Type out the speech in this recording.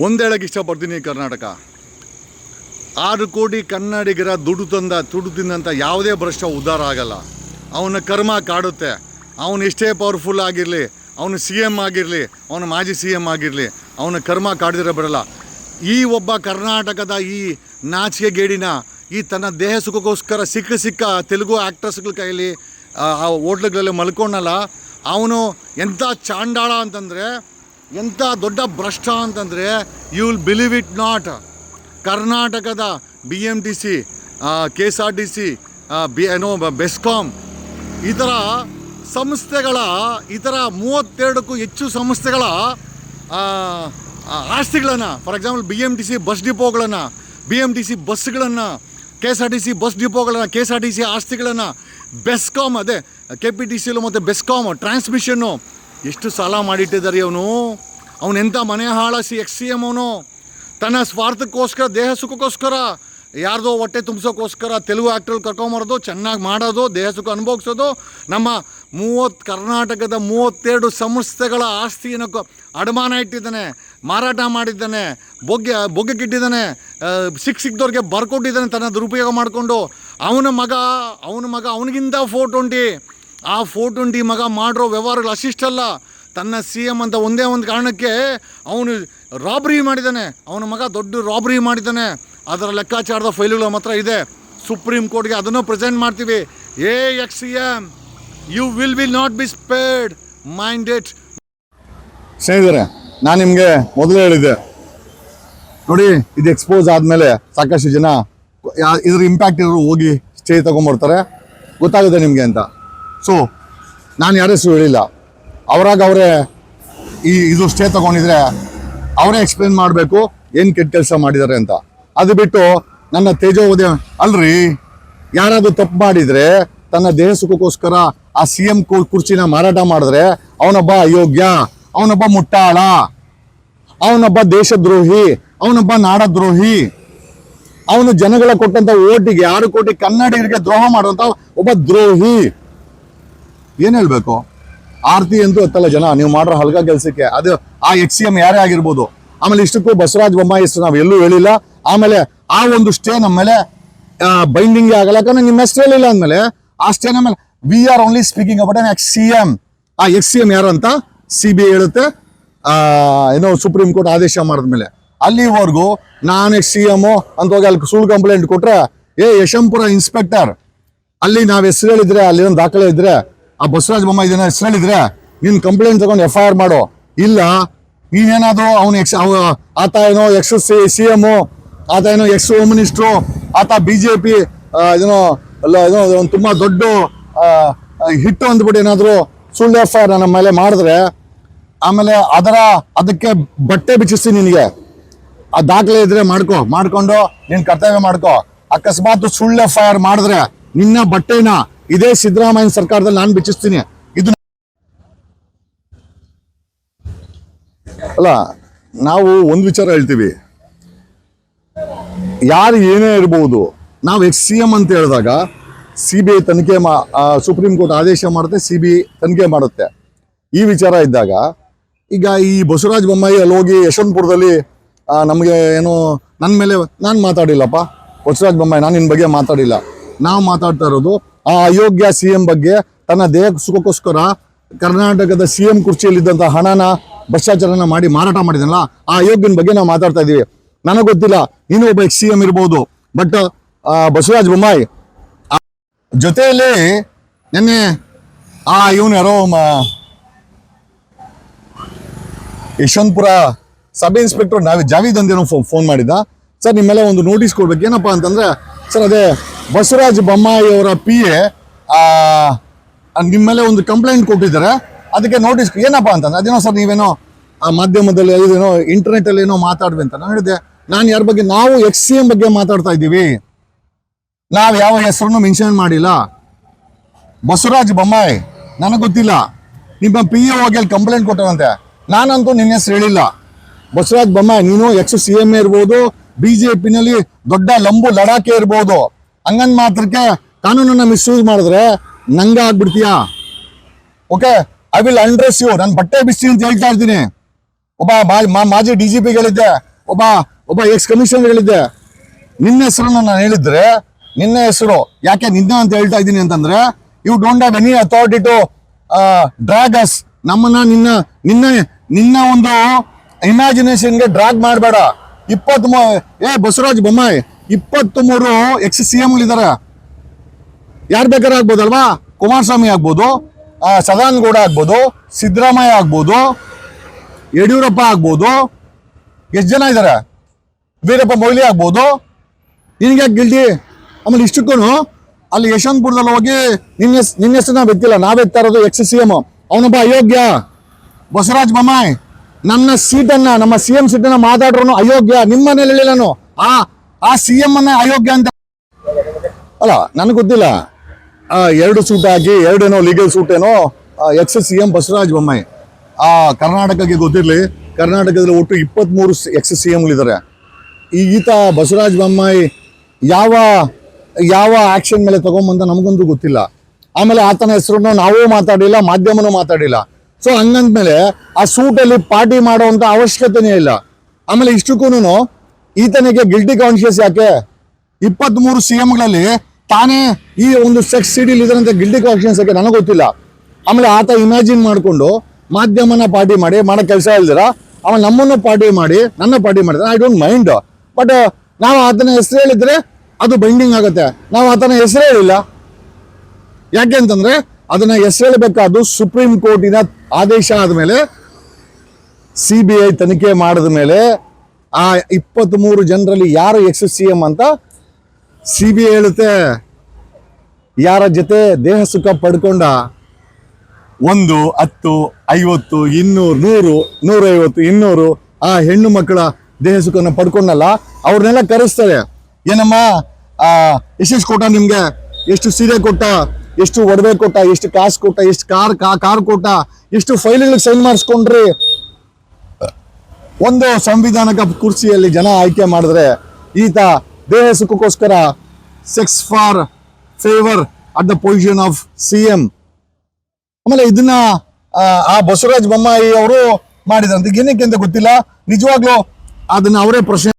ಒಂದು ಇಷ್ಟಪಡ್ತೀನಿ ಕರ್ನಾಟಕ. ಆರು ಕೋಟಿ ಕನ್ನಡಿಗರ ದುಡ್ಡು ತಂದ, ದುಡ್ಡು ತಿಂದಂಥ ಯಾವುದೇ ಭ್ರಷ್ಟ ಉದ್ಧಾರ ಆಗಲ್ಲ. ಅವನ ಕರ್ಮ ಕಾಡುತ್ತೆ. ಅವನು ಎಷ್ಟೇ ಪವರ್ಫುಲ್ ಆಗಿರಲಿ, ಅವನು ಸಿ ಎಂ ಆಗಿರಲಿ, ಅವನು ಮಾಜಿ ಸಿ ಎಂ ಆಗಿರಲಿ, ಅವನ ಕರ್ಮ ಕಾಡಿದ್ರೆ ಬರಲ್ಲ ಈ ಒಬ್ಬ ಕರ್ನಾಟಕದ ಈ ನಾಚಿಕೆ ಗೇಡಿನ, ಈ ತನ್ನ ದೇಹ ಸುಖಕ್ಕೋಸ್ಕರ ಸಿಕ್ಕ ಸಿಕ್ಕ ತೆಲುಗು ಆ್ಯಕ್ಟ್ರೆಸ್ಗಳ ಕೈಯಲ್ಲಿ ಆ ಆ ಹೋಟ್ಲುಗಳಲ್ಲಿ ಮಲ್ಕೊಂಡಲ್ಲ. ಅವನು ಎಂಥ ಚಾಂಡಾಳ ಅಂತಂದರೆ ಎಂಥ ದೊಡ್ಡ ಭ್ರಷ್ಟ ಅಂತಂದರೆ you will believe it not ಕರ್ನಾಟಕದ B M T C K S R T C B ಏನೋ ಬೆಸ್ಕಾಮ್ ಈ ಥರ ಸಂಸ್ಥೆಗಳ, ಈ ಥರ ಮೂವತ್ತೆರಡಕ್ಕೂ ಹೆಚ್ಚು ಸಂಸ್ಥೆಗಳ ಆಸ್ತಿಗಳನ್ನು for example B M T C bus ಡಿಪೋಗಳನ್ನು B M T C ಬಸ್ಗಳನ್ನು K S R T C bus ಡಿಪೋಗಳನ್ನು K S R T C ಆಸ್ತಿಗಳನ್ನು ಬೆಸ್ಕಾಮ್ ಅದೇ ಕೆ ಪಿ ಟಿ ಸಿಲು ಮತ್ತು ಬೆಸ್ಕಾಮ್ ಟ್ರಾನ್ಸ್ಮಿಷನ್ನು ಎಷ್ಟು ಸಾಲ ಮಾಡಿಟ್ಟಿದ್ದಾರೆ ಅವನು? ಅವನೆಂಥ ಮನೆ ಹಾಳಸಿ ಎಕ್ಸ್ ಸಿ ಎಂ ಅವನು? ತನ್ನ ಸ್ವಾರ್ಥಕ್ಕೋಸ್ಕರ, ದೇಹ ಸುಖಕ್ಕೋಸ್ಕರ, ಯಾರ್ದೋ ಹೊಟ್ಟೆ ತುಂಬಿಸೋಕ್ಕೋಸ್ಕರ ತೆಲುಗು ಆ್ಯಕ್ಟ್ರಲ್ಲಿ ಕರ್ಕೊಂಬರೋದು, ಚೆನ್ನಾಗಿ ಮಾಡೋದು, ದೇಹ ಸುಖ ಅನುಭವಿಸೋದು, ನಮ್ಮ ಮೂವತ್ತು, ಕರ್ನಾಟಕದ ಮೂವತ್ತೆರಡು ಸಂಸ್ಥೆಗಳ ಆಸ್ತಿಯನ್ನು ಅಡಮಾನ ಇಟ್ಟಿದ್ದಾನೆ, ಮಾರಾಟ ಮಾಡಿದ್ದಾನೆ ಬೊಗ್ಗೆ ಬೊಗ್ಗೆಗಿಟ್ಟಿದ್ದಾನೆ ಸಿಕ್ಕ ಸಿಕ್ದವ್ರಿಗೆ ಬರ್ಕೊಟ್ಟಿದ್ದಾನೆ ತನ್ನ ದುರುಪಯೋಗ ಮಾಡಿಕೊಂಡು. ಅವನ ಮಗ ಅವನ ಮಗ ಅವನಿಗಿಂತ ಫೋರ್ ಟ್ವೆಂಟಿ ಆ ಫೋರ್ ಟ್ವೆಂಟಿ ಮಗ ಮಾಡಿರೋ ವ್ಯವಹಾರಗಳು ಅಷ್ಟಿಷ್ಟಲ್ಲ ತನ್ನ ಸಿ ಎಂ ಅಂತ ಒಂದೇ ಒಂದು ಕಾರಣಕ್ಕೆ ಅವನು ರಾಬ್ರಿ ಮಾಡಿದ್ದಾನೆ. ಅವನ ಮಗ ದೊಡ್ಡ ರಾಬ್ರಿ ಮಾಡಿದ್ದಾನೆ. ಅದರ ಲೆಕ್ಕಾಚಾರದ ಫೈಲುಗಳು ಮಾತ್ರ ಇದೆ. ಸುಪ್ರೀಂ ಕೋರ್ಟ್ಗೆ ಅದನ್ನು ಪ್ರೆಸೆಂಟ್ ಮಾಡ್ತೀವಿ. ಏ ex C M you will will not be spade minded ಸ್ನೇಹಿತರೆ, ನಾನು ನಿಮಗೆ ಮೊದಲೇ ಹೇಳಿದ್ದೆ. ನೋಡಿ, ಇದು ಎಕ್ಸ್ಪೋಸ್ ಆದಮೇಲೆ ಸಾಕಷ್ಟು ಜನ ಇದ್ರ ಇಂಪ್ಯಾಕ್ಟ್ ಇರೋರು ಹೋಗಿ ಸ್ಟೇ ತೊಗೊಂಬರ್ತಾರೆ. ಗೊತ್ತಾಗುತ್ತೆ ನಿಮಗೆ ಅಂತ. ಸೊ ನಾನು ಯಾರ ಹೆಸರು ಹೇಳಿಲ್ಲ. ಅವರಾಗ ಅವರೇ ಈ ಇದು ಸ್ಟೇ ತಗೊಂಡಿದ್ರೆ ಅವರೇ ಎಕ್ಸ್ಪ್ಲೇನ್ ಮಾಡಬೇಕು ಏನು ಕೆಟ್ಟ ಕೆಲಸ ಮಾಡಿದ್ದಾರೆ ಅಂತ. ಅದು ಬಿಟ್ಟು ನನ್ನ ತೇಜೋವಧಿ ಅಲ್ರಿ, ಯಾರಾದರೂ ತಪ್ಪು ಮಾಡಿದರೆ ತನ್ನ ದೇಹ ಸುಖಕ್ಕೋಸ್ಕರ ಆ ಸಿ ಎಂ ಕುರ್ಚಿನ ಮಾರಾಟ ಮಾಡಿದ್ರೆ ಅವನೊಬ್ಬ ಅಯೋಗ್ಯ, ಅವನೊಬ್ಬ ಮುಟ್ಟಾಳ, ಅವನೊಬ್ಬ ದೇಶದ್ರೋಹಿ, ಅವನೊಬ್ಬ ನಾಡದ್ರೋಹಿ, ಅವನು ಜನಗಳ ಕೊಟ್ಟಂತ ಓಟಿಗೆ, ಆರು ಕೋಟಿ ಕನ್ನಡಿಗರಿಗೆ ದ್ರೋಹ ಮಾಡುವಂತ ಒಬ್ಬ ದ್ರೋಹಿ. ಏನ್ ಹೇಳ್ಬೇಕು? ಆರ್ತಿ ಅಂತೂ ಹತ್ತಲ್ಲ ಜನ, ನೀವು ಮಾಡೋ ಹಲ್ಗ ಕೆಲಸಕ್ಕೆ. ಅದು ಆ ಎಕ್ಸ್ ಸಿ ಎಂ ಯಾರೇ ಆಗಿರ್ಬೋದು. ಆಮೇಲೆ ಇಷ್ಟಕ್ಕೂ ಬಸವರಾಜ ಬೊಮ್ಮಾಯಿ ಹೆಸರು ನಾವು ಎಲ್ಲೂ ಹೇಳಿಲ್ಲ. ಆಮೇಲೆ ಆ ಒಂದು ಸ್ಟೇ ನಮ್ಮ ಮೇಲೆ ಬೈಂಡಿಂಗ್ ಆಗಲ್ಲ. ಯಾಕಂದ್ರೆ ನಿಮ್ಮ ಹೆಸರು ಹೇಳಿಲ್ಲ ಅಂದಮೇಲೆ, ಆ ಸ್ಟೇ ನಮ್ಮ ಮೇಲೆ we are only speaking about an ex C M ಆ ಎಕ್ಸ್ ಸಿ ಎಂ ಯಾರು ಅಂತ ಸಿ ಬಿ ಹೇಳುತ್ತೆ. ಏನೋ ಸುಪ್ರೀಂ ಕೋರ್ಟ್ ಆದೇಶ ಮಾಡಿದ್ಮೇಲೆ. ಅಲ್ಲಿವರೆಗೂ ನಾನು ಎಕ್ಸ್ ಸಿ ಎಂ ಅಂತ ಹೋಗಿ ಅಲ್ಲಿ ಸುಳ್ಳು ಕಂಪ್ಲೇಂಟ್ ಕೊಟ್ರೆ, ಏ, ಯಶಂಪುರ ಇನ್ಸ್ಪೆಕ್ಟರ್ ಅಲ್ಲಿ ನಾವು ಹೆಸರು ಹೇಳಿದ್ರೆ ಅಲ್ಲಿರೋ ದಾಖಲೆ ಇದ್ರೆ ಆ ಬಸವರಾಜ ಬೊಮ್ಮ ಇದನ್ನ ಹೆಸರು ಹೇಳಿದ್ರೆ ನೀನು ಕಂಪ್ಲೇಂಟ್ ತಗೊಂಡು ಎಫ್ ಐ ಆರ್ ಮಾಡು. ಇಲ್ಲ, ನೀನೇನಾದ್ರು ಅವನು ಎಕ್ಸ್ ಆತ ಏನೋ ಎಕ್ಸ್ ಸಿ ಸಿ ಎಂ ಆತ ಏನೋ ಎಕ್ಸ್ ಹೋಮ್ ಮಿನಿಸ್ಟ್ರು ಆತ ಬಿ ಜೆ ಪಿ ಏನೋ, ಅಲ್ಲ, ಏನೋ ಒಂದು ತುಂಬ ದೊಡ್ಡ ಹಿಟ್ಟು ಅಂದ್ಬಿಟ್ಟು ಏನಾದರೂ ಸುಳ್ಳು ಎಫ್ ಐ ಆರ್ ನಮ್ಮ ಮೇಲೆ ಮಾಡಿದ್ರೆ, ಆಮೇಲೆ ಅದರ, ಅದಕ್ಕೆ ಬಟ್ಟೆ ಬಿಚ್ಚಿಸ್ತೀನಿ ನಿನಗೆ. ಆ ದಾಖಲೆ ಇದ್ರೆ ಮಾಡ್ಕೋ, ಮಾಡ್ಕೊಂಡು ನೀನು ಕರ್ತವ್ಯ ಮಾಡ್ಕೋ. ಅಕಸ್ಮಾತ್ ಸುಳ್ಳು ಎಫ್ ಐ ಆರ್ ಮಾಡಿದ್ರೆ, ನಿನ್ನ ಬಟ್ಟೆನ ಇದೇ ಸಿದ್ದರಾಮಯ್ಯ ಸರ್ಕಾರದಲ್ಲಿ ನಾನು ಬಿಚ್ಚಿಸ್ತೀನಿ. ಇದು ಅಲ್ಲ, ನಾವು ಒಂದು ವಿಚಾರ ಹೇಳ್ತೀವಿ. ಯಾರು ಏನೇ ಇರ್ಬೋದು, ನಾವು ಎಕ್ಸ್ ಸಿ ಎಂ ಅಂತ ಹೇಳಿದಾಗ ಸಿ ಬಿ ಐ ತನಿಖೆ ಮಾ ಸುಪ್ರೀಂ ಕೋರ್ಟ್ ಆದೇಶ ಮಾಡುತ್ತೆ, ಸಿ ಬಿ ತನಿಖೆ ಮಾಡುತ್ತೆ. ಈ ವಿಚಾರ ಇದ್ದಾಗ ಈಗ ಈ ಬಸವರಾಜ ಬೊಮ್ಮಾಯಿ ಅಲ್ಲಿ ಹೋಗಿ ಯಶವಂತಪುರದಲ್ಲಿ ನಮಗೆ ಏನು ನನ್ನ ಮೇಲೆ ನಾನು ಮಾತಾಡಿಲ್ಲಪ್ಪ. ಬಸವರಾಜ ಬೊಮ್ಮಾಯಿ, ನಾನು ನಿನ್ನ ಬಗ್ಗೆ ಮಾತಾಡಿಲ್ಲ. ನಾವು ಮಾತಾಡ್ತಾ ಇರೋದು ಆ ಅಯೋಗ್ಯ ಸಿ ಎಂ ಬಗ್ಗೆ ತನ್ನ ದೇಹ ಸುಖಕ್ಕೋಸ್ಕರ ಕರ್ನಾಟಕದ ಸಿ ಎಂ ಕುರ್ಚಿಯಲ್ಲಿದ್ದಂಥ ಹಣನ, ಭ್ರಷ್ಟಾಚಾರನ ಮಾಡಿ ಮಾರಾಟ ಮಾಡಿದನಲ್ಲ, ಆ ಅಯೋಗ್ಯನ ಬಗ್ಗೆ ನಾವು ಮಾತಾಡ್ತಾ ಇದ್ದೀವಿ. ನನಗೆ ಗೊತ್ತಿಲ್ಲ, ಇನ್ನೂ ಒಬ್ಬ ಎಕ್ಸ್ ಸಿ ಎಂ ಇರ್ಬೋದು ಬಟ್ ಬಸವರಾಜ ಬೊಮ್ಮಾಯಿ ಜೊತೆಯಲ್ಲಿ ನಿನ್ನೆ, ಆ, ಇವನು ಯಾರೋ ಯಶವಂತಪುರ ಸಬ್ ಇನ್ಸ್ಪೆಕ್ಟರ್ ನಾವೇ ಜಾವೀದ್ ಅಂದೇನೋ ಫೋನ್ ಮಾಡಿದ್ದ. ಸರ್, ನಿಮ್ಮೆಲ್ಲ ಒಂದು ನೋಟಿಸ್ ಕೊಡ್ಬೇಕು, ಏನಪ್ಪಾ ಅಂತಂದ್ರೆ, ಸರ್, ಅದೇ ಬಸವರಾಜ ಬೊಮ್ಮಾಯಿಯವರ ಪಿ ಎ ನಿಮ್ಮ ಮೇಲೆ ಒಂದು ಕಂಪ್ಲೇಂಟ್ ಕೊಟ್ಟಿದ್ದಾರೆ. ಅದಕ್ಕೆ ನೋಟಿಸ್ ಏನಪ್ಪ ಅಂತಂದ್ರೆ, ಅದೇನೋ ಸರ್ ನೀವೇನೋ, ಆ, ಮಾಧ್ಯಮದಲ್ಲಿ ಇದೇನೋ ಇಂಟರ್ನೆಟಲ್ಲಿ ಏನೋ ಮಾತಾಡ್ವಿ ಅಂತ ನಾನು ಹೇಳಿದೆ ನಾನು ಯಾರ ಬಗ್ಗೆ, ನಾವು ಎಕ್ಸ್ ಸಿ ಎಂ ಬಗ್ಗೆ ಮಾತಾಡ್ತಾ ಇದ್ದೀವಿ. ನಾವು ಯಾವ ಹೆಸರನ್ನು ಮೆನ್ಷನ್ ಮಾಡಿಲ್ಲ. ಬಸವರಾಜ್ ಬೊಮ್ಮಾಯಿ, ನನಗೆ ಗೊತ್ತಿಲ್ಲ. ನಿಮ್ಮ ಪಿ ಎ ಹೋಗಿ ಅಲ್ಲಿ ಕಂಪ್ಲೇಂಟ್ ಕೊಟ್ಟವಂತೆ ನಾನಂತೂ ನಿನ್ನ ಹೆಸರು ಹೇಳಿಲ್ಲ. ಬಸವರಾಜ್ ಬೊಮ್ಮಾಯಿ, ನೀನು ಎಕ್ಸ್ ಸಿ ಎಂ ಇರ್ಬೋದು ಬಿ ಜೆ ಪಿನಲ್ಲಿ ದೊಡ್ಡ ಲಂಬು ಲಡಾಕೆ ಇರ್ಬೋದು. ಹಂಗನ್ ಮಾತ್ರಕ್ಕೆ ಕಾನೂನನ್ನ ಮಿಸ್ಯೂಸ್ ಮಾಡಿದ್ರೆ ನಂಗ ಆಗ್ಬಿಡ್ತೀಯಾ? ಓಕೆ ಐ ವಿಲ್ ಅಂಡ್ರೆಸ್ ಯು ನಾನು ಬಟ್ಟೆ ಬಿಸಿ ಅಂತ ಹೇಳ್ತಾ ಇರ್ತೀನಿ. ಒಬ್ಬ ಮಾಜಿ ಡಿ ಜಿ ಪಿಗಳಿದ್ದೆ, ಒಬ್ಬ ಒಬ್ಬ ಎಕ್ಸ್ ಕಮಿಷನರ್ ಹೇಳಿದ್ದೆ ನಿನ್ನ ಹೆಸರನ್ನ ನಾನು ಹೇಳಿದ್ರೆ ನಿನ್ನ ಹೆಸರು ಯಾಕೆ ನಿನ್ನ ಅಂತ ಹೇಳ್ತಾ ಇದ್ದೀನಿ ಅಂತಂದ್ರೆ you don't have any authority to drag us ನಮ್ಮನ್ನ ನಿನ್ನ ನಿನ್ನ ನಿನ್ನ ಒಂದು ಇಮ್ಯಾಜಿನೇಷನ್ಗೆ ಡ್ರಾಗ್ ಮಾಡಬೇಡ. ಇಪ್ಪತ್ತ್ ಏ ಬಸವರಾಜ್ ಬೊಮ್ಮಾಯಿ ಇಪ್ಪತ್ತ್ ಮೂರು ಎಕ್ಸ್ ಸಿ ಇದ್ದಾರೆ ಯಾರು ಬೇಕಾದ್ರೆ ಆಗ್ಬೋದಲ್ವಾ? ಕುಮಾರಸ್ವಾಮಿ ಆಗ್ಬೋದು ಸದಾನಗೌಡ ಆಗ್ಬೋದು, ಸಿದ್ದರಾಮಯ್ಯ ಆಗ್ಬೋದು, ಯಡಿಯೂರಪ್ಪ ಆಗ್ಬೋದು, ಎಷ್ಟು ಜನ ಇದ್ದಾರೆ ವೀರಪ್ಪ ಮೊಯ್ಲಿ ಆಗ್ಬೋದು. ನಿನಗೆ ಗಿಲ್ಟಿ ಆಮೇಲೆ ಇಷ್ಟಕ್ಕೂ ಅಲ್ಲಿ ಯಶವಂತಪುರದಲ್ಲಿ ಹೋಗಿ ನಿನ್ನ ಹೆಸರು ನಾವು ಎತ್ತಿಲ್ಲ. ನಾವೆತ್ತಾ ಇರೋದು ಎಕ್ಸ್ ಸಿ ಎಂ. ಅವನೊಬ್ಬ ಅಯೋಗ್ಯ. ಬಸವರಾಜ್ ಬೊಮ್ಮಾಯಿ. ನನ್ನ ಸೀಟನ್ನು ನಮ್ಮ ಸಿ ಎಂ ಸೀಟನ್ನು ಮಾತಾಡ್ರು ಅಯೋಗ್ಯ. ನಿಮ್ಮ ಹೇಳಿಲ್ಲ ನಾನು. ಆ ಆ ಸಿ ಎಂ ಅನ್ನ ಅಯೋಗ್ಯ ಅಂತ ಅಲ್ಲ, ನನಗೆ ಗೊತ್ತಿಲ್ಲ. ಎರಡು ಸೂಟ್ ಹಾಕಿ ಎರಡೇನೋ ಲೀಗಲ್ ಸೂಟ್ ಏನೋ ex C M Basavaraja Bommai. ಆ, ಕರ್ನಾಟಕಕ್ಕೆ ಗೊತ್ತಿರಲಿ. ಕರ್ನಾಟಕದಲ್ಲಿ ಒಟ್ಟು ಇಪ್ಪತ್ತ್ಮೂರು ಎಕ್ಸ್ ಸಿ ಎಂಗಳಿದ್ದಾರೆ ಈ ಈತ ಬಸವರಾಜ ಬೊಮ್ಮಾಯಿ ಯಾವ ಯಾವ ಆಕ್ಷನ್ ಮೇಲೆ ತಗೊಂಬಂತ ನಮಗಂತೂ ಗೊತ್ತಿಲ್ಲ. ಆಮೇಲೆ ಆತನ ಹೆಸರನ್ನು ನಾವೂ ಮಾತಾಡಿಲ್ಲ, ಮಾಧ್ಯಮನೂ ಮಾತಾಡಿಲ್ಲ. ಸೊ ಹಂಗಂದ್ಮೇಲೆ ಆ ಸೂಟಲ್ಲಿ ಪಾರ್ಟಿ ಮಾಡುವಂಥ ಅವಶ್ಯಕತೆನೇ ಇಲ್ಲ. ಆಮೇಲೆ ಇಷ್ಟಕ್ಕೂ ಈತನಿಗೆ ಗಿಲ್ಟಿ ಕಾನ್ಶಿಯಸ್ ಯಾಕೆ? ಇಪ್ಪತ್ಮೂರು ಸಿ ಎಂಗಳಲ್ಲಿ ತಾನೇ ಈ ಒಂದು ಸೆಕ್ಸ್ ಸಿಡಿಲಿ ಇದರಂತೆ ಗಿಲ್ಟಿ ಕಾನ್ಶಿಯನ್ಸ್ ಯಾಕೆ ನನಗೆ ಗೊತ್ತಿಲ್ಲ. ಆಮೇಲೆ ಆತ ಇಮ್ಯಾಜಿನ್ ಮಾಡಿಕೊಂಡು ಮಾಧ್ಯಮನ ಪಾರ್ಟಿ ಮಾಡಿ, ಮಾಡೋ ಕೆಲಸ ಇಲ್ದಿರ ಆಮೇಲೆ ನಮ್ಮನ್ನು ಪಾರ್ಟಿ ಮಾಡಿ, ನನ್ನ ಪಾರ್ಟಿ ಮಾಡಿದ್ರೆ ಐ ಡೋಂಟ್ ಮೈಂಡ್ ಬಟ್ ನಾವು ಆತನ ಹೆಸರು ಹೇಳಿದ್ರೆ ಅದು ಬೈಂಡಿಂಗ್ ಆಗುತ್ತೆ. ನಾವು ಆತನ ಹೆಸರು ಹೇಳಿಲ್ಲ. ಯಾಕೆ ಅಂತಂದ್ರೆ ಅದನ್ನ ಹೆಸರು ಹೇಳಬೇಕಾದ್ದು ಸುಪ್ರೀಂ ಕೋರ್ಟಿನ ಆದೇಶ ಆದಮೇಲೆ ಸಿ ಬಿ ಐ ತನಿಖೆ ಮಾಡಿದ ಮೇಲೆ ಆ ಇಪ್ಪತ್ತ್ಮೂರು ಜನರಲ್ಲಿ ಯಾರು ಎಕ್ಸ್ ಸಿ ಎಂ ಅಂತ ಸಿ ಬಿ ಹೇಳುತ್ತೆ. ಯಾರ ಜೊತೆ ದೇಹ ಸುಖ ಪಡ್ಕೊಂಡ ಒಂದು, ಹತ್ತು, ಐವತ್ತು, ಇನ್ನೂರು, ನೂರು, ನೂರೈವತ್ತು, ಇನ್ನೂರು ಆ ಹೆಣ್ಣು ಮಕ್ಕಳ ದೇಹ ಸುಖನ ಪಡ್ಕೊಂಡಲ್ಲ, ಅವ್ರನ್ನೆಲ್ಲ ಕರೆಸ್ತಾರೆ. ಏನಮ್ಮ, ಆ ಎಷ್ಟೆಷ್ಟು ಕೊಟ್ಟ ನಿಮ್ಗೆ? ಎಷ್ಟು ಸೀರೆ ಕೊಟ್ಟ, ಎಷ್ಟು ಒಡವೆ ಕೊಟ್ಟ, ಎಷ್ಟು ಕಾಸು ಕೊಟ್ಟ, ಎಷ್ಟು ಕಾರ್ ಕಾರ್ ಕೊಟ್ಟ, ಎಷ್ಟು ಫೈಲ್ಗಳಿಗೆ ಸೈನ್ ಮಾಡಿಸ್ಕೊಂಡ್ರಿ? ಒಂದು ಸಂವಿಧಾನಕ ಕುರ್ಚಿಯಲ್ಲಿ ಜನ ಆಯ್ಕೆ ಮಾಡಿದ್ರೆ ಈತ ದೇಹ ಸುಖಕ್ಕೋಸ್ಕರ sex for favour at the position of C M. ಆಮೇಲೆ ಇದನ್ನ ಆ, ಬಸವರಾಜ ಬೊಮ್ಮಾಯಿ ಅವರು ಮಾಡಿದ್ರಂತೆ. ಏನಕ್ಕೆ ಅಂತ ಗೊತ್ತಿಲ್ಲ. ನಿಜವಾಗ್ಲೂ ಅದನ್ನ ಅವರೇ ಪ್ರಶ್ನೆ